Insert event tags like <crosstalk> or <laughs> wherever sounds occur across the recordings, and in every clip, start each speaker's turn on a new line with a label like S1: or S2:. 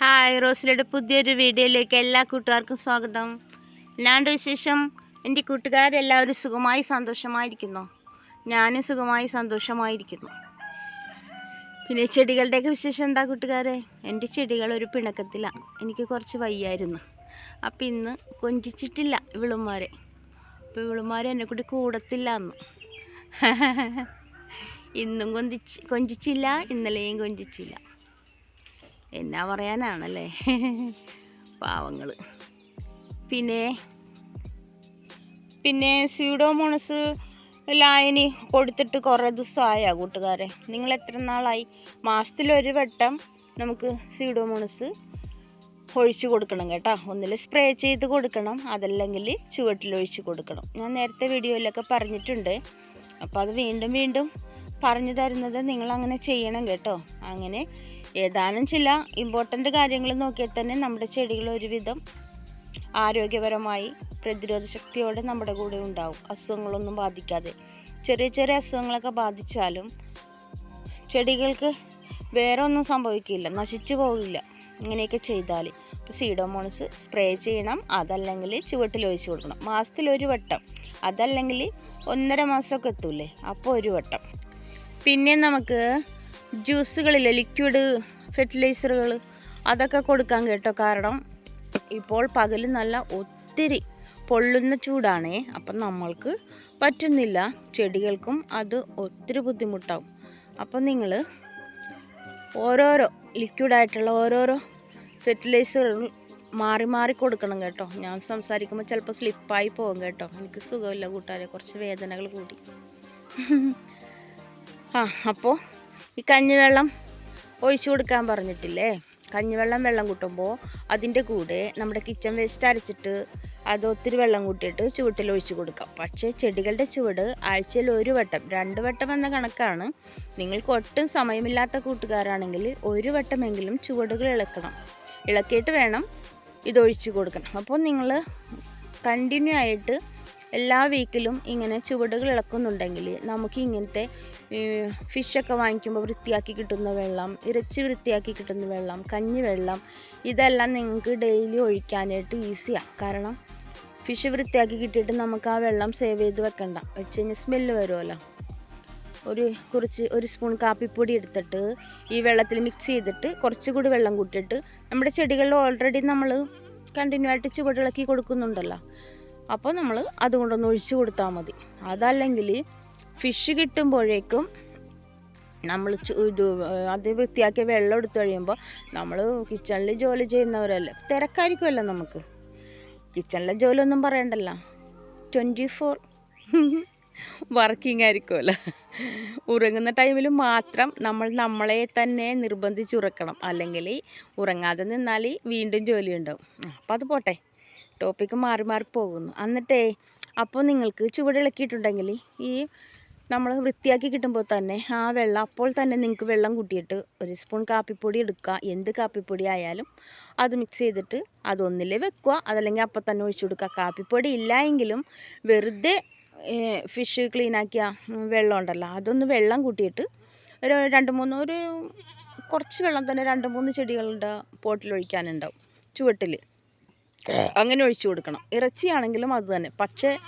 S1: Hi റോസിലയുടെ പുതിയൊരു വീഡിയോയിലേക്ക് എല്ലാ കൂട്ടുകാർക്കും സ്വാഗതം. എന്നാണ്ട് വിശേഷം? എന്റെ കൂട്ടുകാരെല്ലാവരും സുഖമായി സന്തോഷമായിരിക്കുന്നു. ഞാനും സുഖമായി സന്തോഷമായിരിക്കുന്നു. പിന്നെ ചെടികളുടെയൊക്കെ വിശേഷം എന്താ കൂട്ടുകാരെ? എന്റെ ചെടികൾ ഒരു പിണക്കത്തിലാണ് എനിക്ക് കുറച്ച് വയ്യായിരുന്നു. അപ്പം ഇന്ന് കൊഞ്ചിച്ചിട്ടില്ല ഇവിളുമാരെ. അപ്പോൾ ഇവിളുമാരെ എന്നെ കൂടി കൂടത്തില്ല എന്ന് ഇന്നും കൊഞ്ചിച്ച് കൊഞ്ചിച്ചില്ല ഇന്നലെയും കൊഞ്ചിച്ചില്ല. എന്നാ പറയാനാണല്ലേ? പാവങ്ങൾ പിന്നെ? പിന്നെ സ്യൂഡോമോണസ് ലായനി കൊടുത്തിട്ട് കുറേ ദിവസമായ കൂട്ടുകാരെ? നിങ്ങൾ എത്ര നാളായി? മാസത്തിലൊരു വട്ടം നമുക്ക് സ്യൂഡോമോണസ് ഒഴിച്ചു കൊടുക്കണം കേട്ടോ. ഒന്നിൽ സ്പ്രേ ചെയ്ത് കൊടുക്കണം അതല്ലെങ്കിൽ ചുവട്ടിൽ ഒഴിച്ച് കൊടുക്കണം. ഞാൻ നേരത്തെ വീഡിയോയിലൊക്കെ പറഞ്ഞിട്ടുണ്ട്. അപ്പോൾ അത് വീണ്ടും വീണ്ടും പറഞ്ഞു തരുന്നത് നിങ്ങൾ അങ്ങനെ ചെയ്യണം കേട്ടോ. അങ്ങനെ ഏതാനും ചില ഇമ്പോർട്ടന്റ് കാര്യങ്ങൾ നോക്കിയാൽ തന്നെ നമ്മുടെ ചെടികൾ ഒരുവിധം ആരോഗ്യപരമായി പ്രതിരോധ ശക്തിയോടെ നമ്മുടെ കൂടെ ഉണ്ടാവും. അസുഖങ്ങളൊന്നും ബാധിക്കാതെ. ചെറിയ ചെറിയ അസുഖങ്ങളൊക്കെ ബാധിച്ചാലും ചെടികൾക്ക് വേറെ ഒന്നും സംഭവിക്കില്ല. നശിച്ചു പോകില്ല. ഇങ്ങനെയൊക്കെ ചെയ്താൽ. അപ്പോൾ സീഡോമോണസ് സ്പ്രേ ചെയ്യണം. അതല്ലെങ്കിൽ ചുവട്ടിൽ ഒഴിച്ച് കൊടുക്കണം. മാസത്തിൽ ഒരു വട്ടം. അതല്ലെങ്കിൽ ഒന്നര മാസമൊക്കെ എത്തൂലേ? അപ്പോൾ ഒരു വട്ടം. പിന്നെ നമുക്ക് ജ്യൂസുകളിലെ ലിക്വിഡ് ഫെർട്ടിലൈസറുകൾ അതൊക്കെ കൊടുക്കാൻ കേട്ടോ. കാരണം ഇപ്പോൾ പകൽ നല്ല ഒത്തിരി പൊള്ളുന്ന ചൂടാണേ. അപ്പം നമ്മൾക്ക് പറ്റുന്നില്ല. ചെടികൾക്കും അത് ഒത്തിരി ബുദ്ധിമുട്ടാവും. അപ്പം നിങ്ങൾ ഓരോരോ ലിക്വിഡായിട്ടുള്ള ഓരോരോ ഫെർട്ടിലൈസറുകൾ മാറി മാറി കൊടുക്കണം കേട്ടോ. ഞാൻ സംസാരിക്കുമ്പോൾ ചിലപ്പോൾ സ്ലിപ്പായി പോകും കേട്ടോ. എനിക്ക് സുഖമില്ല കൂട്ടുകാരെ കുറച്ച് വേദനകൾ കൂടി. <laughs> ആ അപ്പോൾ ഈ കഞ്ഞിവെള്ളം ഒഴിച്ചു കൊടുക്കാൻ പറഞ്ഞിട്ടില്ലേ? കഞ്ഞിവെള്ളം വെള്ളം കൂട്ടുമ്പോൾ അതിന്റെ കൂടെ നമ്മുടെ കിച്ചൺ വേസ്റ്റ് അരച്ചിട്ട് അത് ഒത്തിരി വെള്ളം കൂട്ടിയിട്ട് ചുവട്ടിൽ ഒഴിച്ചു കൊടുക്കാം. പക്ഷേ ചെടികളുടെ ചുവട് ആഴ്ചയിൽ ഒരു വട്ടം രണ്ട് വട്ടം എന്ന കണക്കാണ്. നിങ്ങൾക്ക് ഒട്ടും സമയമില്ലാത്ത കൂട്ടുകാരാണെങ്കിൽ ഒരു വട്ടമെങ്കിലും ചുവടുകൾ ഇളക്കണം. ഇളക്കിയിട്ട് വേണം ഇതൊഴിച്ചു കൊടുക്കണം. അപ്പോൾ നിങ്ങൾ കണ്ടിന്യൂ ആയിട്ട് എല്ലാ വീക്കിലും ഇങ്ങനെ ചുവടുകൾ ഇളക്കുന്നുണ്ടെങ്കിൽ നമുക്ക് ഇങ്ങനത്തെ ഫിഷൊക്കെ വാങ്ങിക്കുമ്പോൾ വൃത്തിയാക്കി കിട്ടുന്ന വെള്ളം ഇറച്ചി വൃത്തിയാക്കി കിട്ടുന്ന വെള്ളം കഞ്ഞി വെള്ളം ഇതെല്ലാം നിങ്ങൾക്ക് ഡെയിലി ഒഴിക്കാനായിട്ട് ഈസിയാണ് കാരണം ഫിഷ് വൃത്തിയാക്കി കിട്ടിയിട്ട് നമുക്ക് ആ വെള്ളം സേവ് ചെയ്ത് വെക്കണ്ട. വെച്ച് കഴിഞ്ഞാൽ സ്മെല്ല് വരുമല്ലോ ഒരു കുറച്ച് ഒരു സ്പൂൺ കാപ്പിപ്പൊടി എടുത്തിട്ട് ഈ വെള്ളത്തിൽ മിക്സ് ചെയ്തിട്ട് കുറച്ചുകൂടി വെള്ളം കൂട്ടിയിട്ട് നമ്മുടെ ചെടികളിൽ ഓൾറെഡി നമ്മൾ കണ്ടിന്യൂ ആയിട്ട് ചുവടിളക്കി കൊടുക്കുന്നുണ്ടല്ലോ. അപ്പോൾ നമ്മൾ അതുകൊണ്ടൊന്ന് ഒഴിച്ചു കൊടുത്താൽ മതി. അതല്ലെങ്കിൽ ഫിഷ് കിട്ടുമ്പോഴേക്കും നമ്മൾ ഇത് അത് വൃത്തിയാക്കിയ വെള്ളം എടുത്തു കഴിയുമ്പോൾ നമ്മൾ കിച്ചണിൽ ജോലി ചെയ്യുന്നവരല്ലേ? തിരക്കായിരിക്കുമല്ലോ നമുക്ക്. കിച്ചണിലെ ജോലി ഒന്നും പറയണ്ടല്ലോ. ട്വന്റി ഫോർ വർക്കിംഗ് ആയിരിക്കുമല്ലോ. ഉറങ്ങുന്ന ടൈമിൽ മാത്രം നമ്മൾ നമ്മളെ തന്നെ നിർബന്ധിച്ച് ഉറക്കണം. അല്ലെങ്കിൽ ഉറങ്ങാതെ നിന്നാൽ വീണ്ടും ജോലി ഉണ്ടാവും. അപ്പോൾ അത് പോട്ടെ. ടോപ്പിക്ക് മാറി മാറി പോകുന്നു. എന്നിട്ടേ അപ്പോൾ നിങ്ങൾക്ക് ചുവടിളക്കിയിട്ടുണ്ടെങ്കിൽ ഈ നമ്മൾ വൃത്തിയാക്കി കിട്ടുമ്പോൾ തന്നെ ആ വെള്ളം അപ്പോൾ തന്നെ നിങ്ങൾക്ക് വെള്ളം കൂട്ടിയിട്ട് ഒരു സ്പൂൺ കാപ്പിപ്പൊടി എടുക്കുക. എന്ത് കാപ്പിപ്പൊടി ആയാലും അത് മിക്സ് ചെയ്തിട്ട് അതൊന്നിൽ വെക്കുക. അതല്ലെങ്കിൽ അപ്പം തന്നെ ഒഴിച്ചു കൊടുക്കുക. കാപ്പിപ്പൊടി ഇല്ല എങ്കിലും വെറുതെ ഫിഷ് ക്ലീനാക്കിയ വെള്ളം ഉണ്ടല്ലോ അതൊന്ന് വെള്ളം കൂട്ടിയിട്ട് ഒരു രണ്ട് മൂന്ന് ഒരു കുറച്ച് വെള്ളം തന്നെ രണ്ട് മൂന്ന് ചെടികളുടെ പോട്ടിലൊഴിക്കാനുണ്ടാവും ചുവട്ടിൽ അങ്ങനെ ഒഴിച്ചു കൊടുക്കണം. ഇറച്ചിയാണെങ്കിലും അത് തന്നെ. പക്ഷേ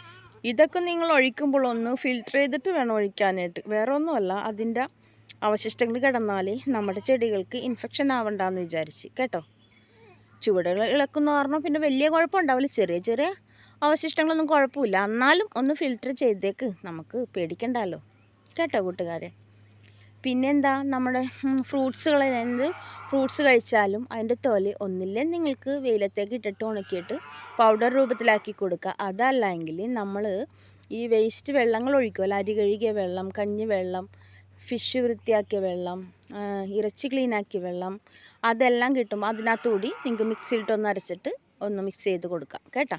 S1: ഇതൊക്കെ നിങ്ങൾ ഒഴിക്കുമ്പോൾ ഒന്ന് ഫിൽറ്റർ ചെയ്തിട്ട് വേണം ഒഴിക്കാനായിട്ട്. വേറെ ഒന്നുമല്ല അതിന്റെ അവശിഷ്ടങ്ങൾ കിടന്നാൽ നമ്മുടെ ചെടികൾക്ക് ഇൻഫെക്ഷൻ ആവണ്ടെന്ന് വിചാരിച്ച്. കേട്ടോ? ചുവടുകൾ ഇളക്കുന്ന കാരണം പിന്നെ വലിയ കുഴപ്പമുണ്ടാവില്ല. ചെറിയ ചെറിയ അവശിഷ്ടങ്ങളൊന്നും കുഴപ്പമില്ല. എന്നാലും ഒന്ന് ഫിൽറ്റർ ചെയ്തേക്ക്. നമുക്ക് പേടിക്കണ്ടല്ലോ. കേട്ടോ കൂട്ടുകാരെ? പിന്നെന്താ നമ്മുടെ ഫ്രൂട്ട്സുകൾ ഫ്രൂട്ട്സ് കഴിച്ചാലും അതിന്റെ തൊലി ഒന്നില്ലേ നിങ്ങൾക്ക് വെയിലത്തേക്ക് ഇട്ടിട്ട് ഉണക്കിയിട്ട് പൗഡർ രൂപത്തിലാക്കി കൊടുക്കുക. അതല്ലെങ്കിൽ നമ്മൾ ഈ വേസ്റ്റ് വെള്ളങ്ങൾ ഒഴിക്കുമല്ലോ അരി കഴുകിയ വെള്ളം കഞ്ഞി വെള്ളം ഫിഷ് വൃത്തിയാക്കിയ വെള്ളം ഇറച്ചി ക്ലീനാക്കിയ വെള്ളം അതെല്ലാം കിട്ടും. അതിനകത്തുകൂടി നിങ്ങൾക്ക് മിക്സിയിലിട്ടൊന്ന് അരച്ചിട്ട് ഒന്ന് മിക്സ് ചെയ്ത് കൊടുക്കാം. കേട്ടോ?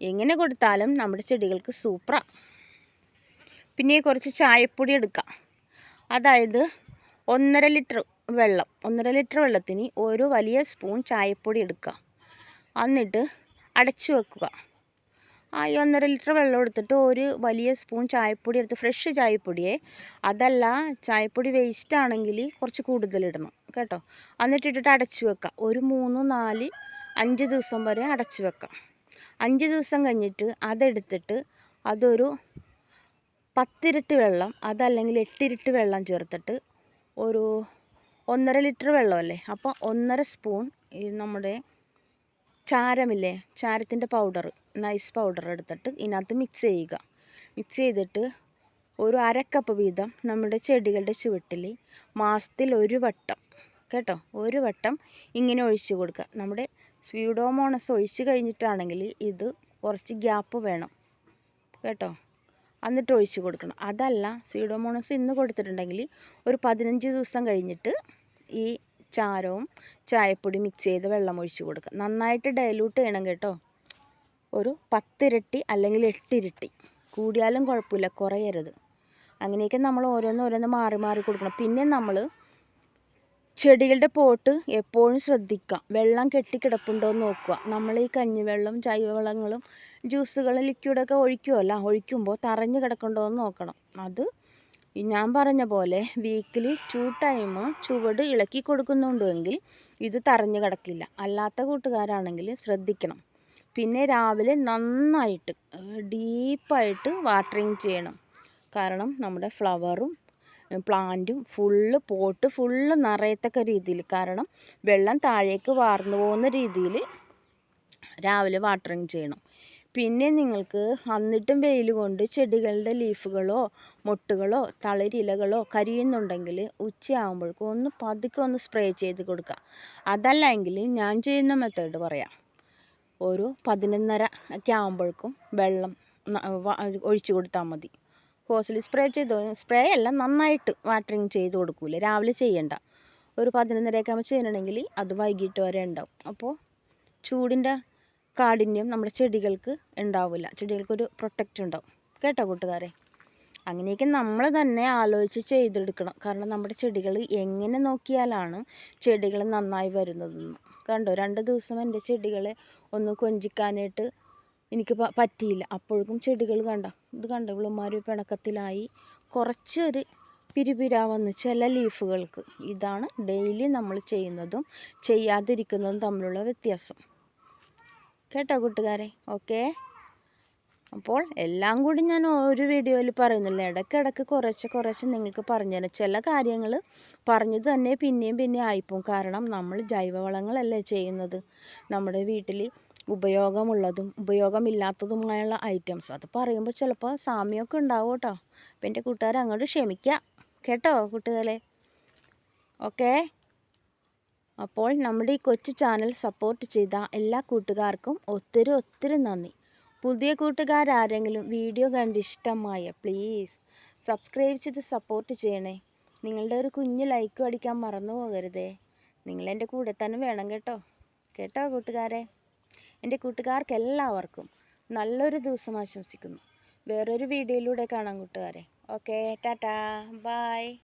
S1: എങ്ങനെ കൊടുത്താലും നമ്മുടെ ചെടികൾക്ക് സൂപ്പറാണ് പിന്നെ കുറച്ച് ചായപ്പൊടി എടുക്കാം. അതായത് ഒന്നര ലിറ്റർ വെള്ളം ഒന്നര ലിറ്റർ വെള്ളത്തിന് ഒരു വലിയ സ്പൂൺ ചായപ്പൊടി എടുക്കുക. എന്നിട്ട് അടച്ചു വെക്കുക. ആ ഈ ഒന്നര ലിറ്റർ വെള്ളം എടുത്തിട്ട് ഒരു വലിയ സ്പൂൺ ചായപ്പൊടി എടുത്ത് ഫ്രഷ് ചായപ്പൊടിയെ അതല്ല ചായപ്പൊടി വേസ്റ്റ് ആണെങ്കിൽ കുറച്ച് കൂടുതൽ ഇടണം കേട്ടോ. എന്നിട്ട് ഇട്ടിട്ട് അടച്ചു വെക്കുക. ഒരു മൂന്ന് നാല് അഞ്ച് ദിവസം വരെ അടച്ചു വെക്കാം അഞ്ച് ദിവസം കഴിഞ്ഞിട്ട് അതെടുത്തിട്ട് അതൊരു പത്തിരട്ടി വെള്ളം അതല്ലെങ്കിൽ എട്ടിരട്ടി വെള്ളം ചേർത്തിട്ട് ഒരു ഒന്നര ലിറ്റർ വെള്ളമല്ലേ? അപ്പോൾ ഒന്നര സ്പൂൺ ഈ നമ്മുടെ ചാരമില്ലേ? ചാരത്തിന്റെ പൗഡർ നൈസ് പൗഡർ എടുത്തിട്ട് ഇതിനകത്ത് മിക്സ് ചെയ്യുക. മിക്സ് ചെയ്തിട്ട് ഒരു അരക്കപ്പ് വീതം നമ്മുടെ ചെടികളുടെ ചുവട്ടിൽ മാസത്തിൽ ഒരു വട്ടം കേട്ടോ? ഒരു വട്ടം ഇങ്ങനെ ഒഴിച്ചു കൊടുക്കുക. നമ്മുടെ സ്വീഡോമോണസ് ഒഴിച്ച് കഴിഞ്ഞിട്ടാണെങ്കിൽ ഇത് കുറച്ച് ഗ്യാപ്പ് വേണം കേട്ടോ? എന്നിട്ട് ഒഴിച്ചു കൊടുക്കണം. അതല്ല സ്വീഡോമോണസ് ഇന്ന് കൊടുത്തിട്ടുണ്ടെങ്കിൽ ഒരു പതിനഞ്ച് ദിവസം കഴിഞ്ഞിട്ട് ഈ ചാരവും ചായപ്പൊടി മിക്സ് ചെയ്ത് വെള്ളം ഒഴിച്ച് കൊടുക്കുക. നന്നായിട്ട് ഡൈലൂട്ട് ചെയ്യണം കേട്ടോ. ഒരു പത്തിരട്ടി അല്ലെങ്കിൽ എട്ടിരട്ടി. കൂടിയാലും കുഴപ്പമില്ല കുറയരുത്. അങ്ങനെയൊക്കെ നമ്മൾ ഓരോന്ന് ഓരോന്ന് മാറി മാറി കൊടുക്കണം. പിന്നെ നമ്മൾ ചെടികളുടെ പോട്ട് എപ്പോഴും ശ്രദ്ധിക്കുക. വെള്ളം കെട്ടിക്കിടപ്പുണ്ടോ എന്ന് നോക്കുക. നമ്മൾ ഈ കഞ്ഞിവെള്ളം ജൈവവളങ്ങളും ജ്യൂസുകൾ ലിക്വിഡൊക്കെ ഒഴിക്കുമല്ലോ ഒഴിക്കുമ്പോൾ തറഞ്ഞു കിടക്കണ്ടോ എന്ന് നോക്കണം. അത് ഞാൻ പറഞ്ഞ പോലെ വീക്കിലി ടു ടൈം ചുവട് ഇളക്കി കൊടുക്കുന്നുണ്ടെങ്കിൽ ഇത് തറഞ്ഞു കിടക്കില്ല. അല്ലാത്ത കൂട്ടുകാരാണെങ്കിൽ ശ്രദ്ധിക്കണം. പിന്നെ രാവിലെ നന്നായിട്ട് ഡീപ്പായിട്ട് വാട്ടറിങ് ചെയ്യണം. കാരണം നമ്മുടെ ഫ്ലവറും പ്ലാന്റും ഫുള്ള് പോട്ട് ഫുള്ള് നിറയത്തക്ക രീതിയിൽ. കാരണം വെള്ളം താഴേക്ക് വാർന്നു പോകുന്ന രീതിയിൽ രാവിലെ വാട്ടറിങ് ചെയ്യണം. പിന്നെ നിങ്ങൾക്ക് എന്നിട്ടും വെയിൽ കൊണ്ട് ചെടികളുടെ ലീഫുകളോ മൊട്ടുകളോ തളിരിലകളോ കരിയുന്നുണ്ടെങ്കിൽ ഉച്ചയാകുമ്പോഴേക്കും ഒന്ന് പതുക്കെ ഒന്ന് സ്പ്രേ ചെയ്ത് കൊടുക്കുക. അതല്ല എങ്കിൽ ഞാൻ ചെയ്യുന്ന മെത്തേഡ് പറയാം. ഒരു പതിനൊന്നര ഒക്കെ ആകുമ്പോഴേക്കും വെള്ളം ഒഴിച്ചു കൊടുത്താൽ മതി. ഹോസിൽ സ്പ്രേ ചെയ്ത് സ്പ്രേ അല്ല നന്നായിട്ട് വാട്ടറിങ് ചെയ്ത് കൊടുക്കൂലേ? രാവിലെ ചെയ്യണ്ട. ഒരു പതിനൊന്നരയൊക്കെ ആകുമ്പോൾ ചെയ്യണമെങ്കിൽ അത് വൈകിട്ട് വരെ ഉണ്ടാവും. അപ്പോൾ ചൂടിന്റെ കാഠിന്യം നമ്മുടെ ചെടികൾക്ക് ഉണ്ടാവില്ല ചെടികൾക്കൊരു പ്രൊട്ടക്റ്റ് ഉണ്ടാവും. കേട്ടോ കൂട്ടുകാരെ? അങ്ങനെയൊക്കെ നമ്മൾ തന്നെ ആലോചിച്ച് ചെയ്തെടുക്കണം. കാരണം നമ്മുടെ ചെടികൾ എങ്ങനെ നോക്കിയാലാണ് ചെടികൾ നന്നായി വരുന്നതെന്ന്. കണ്ടോ? രണ്ട് ദിവസം എന്റെ ചെടികളെ ഒന്ന് കൊഞ്ചിക്കാനായിട്ട് എനിക്ക് പറ്റിയില്ല. അപ്പോഴേക്കും ചെടികൾ കണ്ട. ഇത് കണ്ട ഇവളുമാർ പിണക്കത്തിലായി. കുറച്ചൊരു പിരിപിരാ വന്ന് ചില ലീഫുകൾക്ക്. ഇതാണ് ഡെയിലി നമ്മൾ ചെയ്യുന്നതും ചെയ്യാതിരിക്കുന്നതും തമ്മിലുള്ള വ്യത്യാസം. കേട്ടോ കൂട്ടുകാരെ? ഓക്കേ? അപ്പോൾ എല്ലാം കൂടി ഞാൻ ഒരു വീഡിയോയിൽ പറയുന്നില്ല. ഇടയ്ക്കിടയ്ക്ക് കുറച്ച് കുറച്ച് നിങ്ങൾക്ക് പറഞ്ഞു തരാം. ചില കാര്യങ്ങൾ പറഞ്ഞു തന്നെ പിന്നെയും പിന്നെയും ആയിപ്പോവും. കാരണം നമ്മൾ ജൈവവളങ്ങളല്ലേ ചെയ്യുന്നത്. നമ്മുടെ വീട്ടിൽ ഉപയോഗമുള്ളതും ഉപയോഗമില്ലാത്തതുമായുള്ള ഐറ്റംസ് അത് പറയുമ്പോൾ ചിലപ്പോൾ സാമ്യമൊക്കെ ഉണ്ടാവും കേട്ടോ അപ്പം എന്റെ കൂട്ടുകാർ അങ്ങോട്ട് ക്ഷമിക്കുക കേട്ടോ കുട്ടികളെ ഓക്കേ? അപ്പോൾ നമ്മുടെ ഈ കൊച്ചു ചാനൽ സപ്പോർട്ട് ചെയ്ത എല്ലാ കൂട്ടുകാർക്കും ഒത്തിരി ഒത്തിരി നന്ദി. പുതിയ കൂട്ടുകാരാരെങ്കിലും വീഡിയോ കണ്ട് ഇഷ്ടമായ പ്ലീസ് സബ്സ്ക്രൈബ് ചെയ്ത് സപ്പോർട്ട് ചെയ്യണേ. നിങ്ങളുടെ ഒരു കുഞ്ഞു ലൈക്കും അടിക്കാൻ മറന്നു പോകരുതേ. നിങ്ങളെന്റെ കൂടെ തന്നെ വേണം കേട്ടോ. കേട്ടോ കൂട്ടുകാരെ? എന്റെ കൂട്ടുകാർക്കെല്ലാവർക്കും നല്ലൊരു ദിവസം ആശംസിക്കുന്നു. വേറൊരു വീഡിയോയിലൂടെ കാണാം കൂട്ടുകാരെ. ഓക്കേ ടാറ്റാ. ബായ്